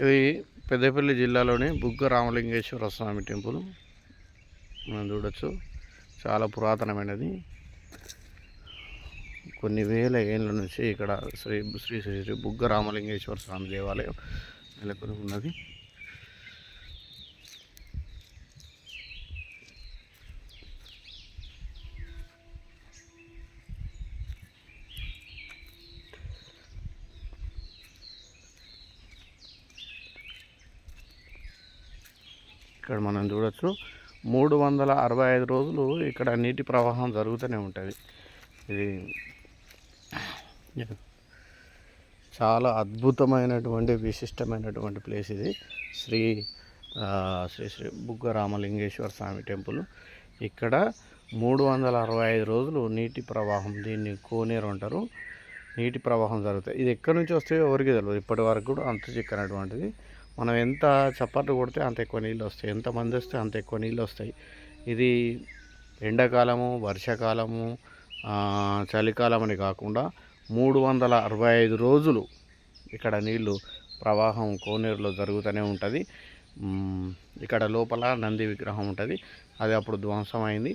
ఇది పెద్దపల్లి జిల్లాలోని బుగ్గ రామలింగేశ్వర స్వామి టెంపుల్. మనం చూడొచ్చు. చాలా పురాతనమైనది. కొన్ని వేల ఏళ్ళ నుంచి ఇక్కడ శ్రీ శ్రీ శ్రీ శ్రీ బుగ్గ రామలింగేశ్వర స్వామి దేవాలయం నెలకొని ఉన్నది ఇక్కడ మనం చూడొచ్చు. మూడు వందల అరవై ఐదు రోజులు ఇక్కడ నీటి ప్రవాహం జరుగుతూనే ఉంటుంది. ఇది చాలా అద్భుతమైనటువంటి విశిష్టమైనటువంటి ప్లేస్ ఇది. శ్రీ శ్రీ శ్రీ బుగ్గ రామలింగేశ్వర స్వామి టెంపుల్. ఇక్కడ మూడు వందల అరవై ఐదు రోజులు నీటి ప్రవాహం దీన్ని కోనేరు అంటారు. నీటి ప్రవాహం జరుగుతాయి. ఇది ఎక్కడి నుంచి వస్తాయో ఎవరికి తెలియదు ఇప్పటి వరకు కూడా అంత చిక్కనటువంటిది. మనం ఎంత చప్పట్లు కొడితే అంత ఎక్కువ నీళ్ళు వస్తాయి. ఎంత మంది వస్తే అంత ఎక్కువ నీళ్ళు వస్తాయి. ఇది ఎండాకాలము వర్షాకాలము చలికాలం అని కాకుండా మూడు వందల అరవై ఐదు రోజులు ఇక్కడ నీళ్ళు ప్రవాహం కోనేరులో జరుగుతూనే ఉంటుంది. ఇక్కడ లోపల నంది విగ్రహం ఉంటుంది. అది అప్పుడు ధ్వంసమైంది.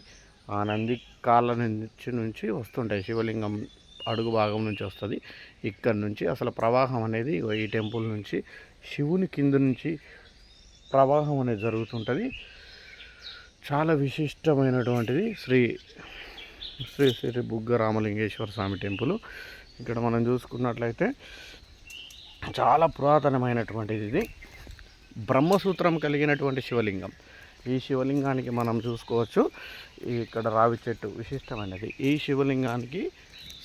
ఆ నంది కాళ్ళ నుంచి నుంచి వస్తుంటాయి. శివలింగం అడుగు భాగం నుంచి వస్తుంది. ఇక్కడ నుంచి అసలు ప్రవాహం అనేది ఈ టెంపుల్ నుంచి శివుని కింద నుంచి ప్రవాహం అనేది జరుగుతుంటుంది. చాలా విశిష్టమైనటువంటిది శ్రీ శ్రీ శ్రీ బుగ్గ రామలింగేశ్వర స్వామి టెంపుల్. ఇక్కడ మనం చూసుకున్నట్లయితే చాలా పురాతనమైనటువంటిది ఇది. బ్రహ్మసూత్రం కలిగినటువంటి శివలింగం. ఈ శివలింగానికి మనం చూసుకోవచ్చు. ఇక్కడ రావి చెట్టు విశిష్టమైనది. ఈ శివలింగానికి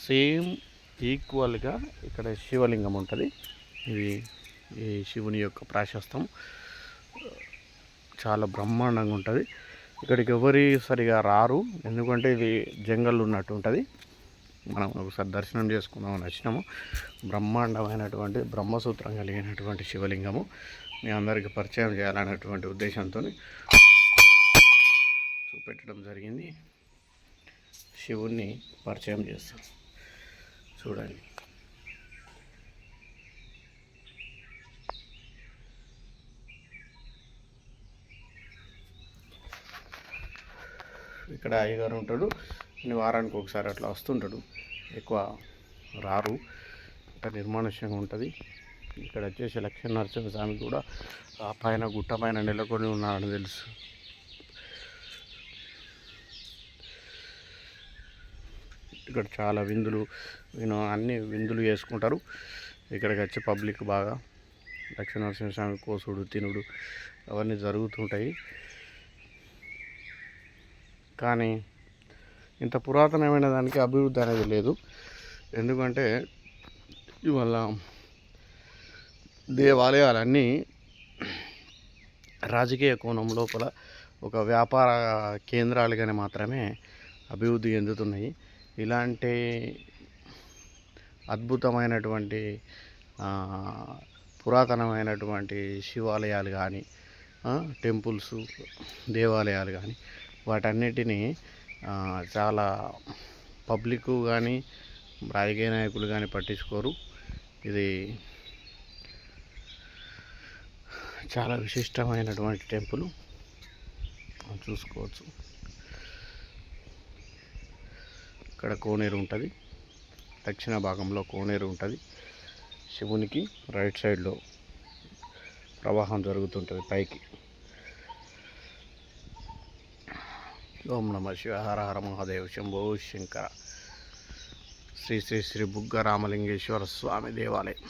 సేమ్ ఈక్వల్గా ఇక్కడ శివలింగం ఉంటుంది. ఇది ఈ శివుని యొక్క ప్రాశస్తం. చాలా బ్రహ్మాండంగా ఉంటుంది. ఇక్కడికి ఎవరి సరిగా రారు. ఎందుకంటే ఇది జంగల్ ఉన్నట్టు ఉంటుంది. మనం ఒకసారి దర్శనం చేసుకుందామని వచ్చినాము. బ్రహ్మాండమైనటువంటి బ్రహ్మసూత్రం కలిగినటువంటి శివలింగము. మీ అందరికీ పరిచయం చేయాలనేటువంటి ఉద్దేశంతో చూపెట్టడం జరిగింది. శివుణ్ణి పరిచయం చేస్తాం. చూడండి. ఇక్కడ అయ్యగారు ఉంటాడు. ఈయన వారానికి ఒకసారి అట్లా వస్తుంటాడు. ఎక్కువ రారు. ఇక్కడ నిర్మానుష్యంగా ఉంటుంది. ఇక్కడ వచ్చేసి లక్ష్మీ నరసింహ స్వామి కూడా ఆ పైన గుట్ట పైన నెలకొని ఉన్నాడని తెలుసు. ఇక్కడ చాలా విందులు నేను అన్ని విందులు చేసుకుంటారు. ఇక్కడికి వచ్చి పబ్లిక్ బాగా లక్ష్మీ నరసింహస్వామి కోసుడు తినుడు అవన్నీ జరుగుతుంటాయి. కానీ ఇంత పురాతనమైన దానికి అభివృద్ధి అనేది లేదు. ఎందుకంటే ఇవాళ దేవాలయాలన్నీ రాజకీయ కోణం లోపల ఒక వ్యాపార కేంద్రాలుగానే మాత్రమే అభివృద్ధి చెందుతున్నాయి. ఇలాంటి అద్భుతమైనటువంటి పురాతనమైనటువంటి శివాలయాలు కానీ టెంపుల్స్ దేవాలయాలు కానీ వాటన్నిటిని చాలా పబ్లిక్ కానీ రాజకీయ నాయకులు కానీ పట్టించుకోరు. ఇది చాలా విశిష్టమైనటువంటి టెంపుల్. చూసుకోవచ్చు. ఇక్కడ కోనేరు ఉంటుంది. దక్షిణ భాగంలో కోనేరు ఉంటుంది. శివునికి రైట్ సైడ్లో ప్రవాహం జరుగుతుంటుంది పైకి. ఓం నమ శివ హర హర మహాదేవ్ శంభో శంకర. శ్రీ శ్రీ శ్రీ బుగ్గ రామలింగేశ్వర స్వామి దేవాలయం.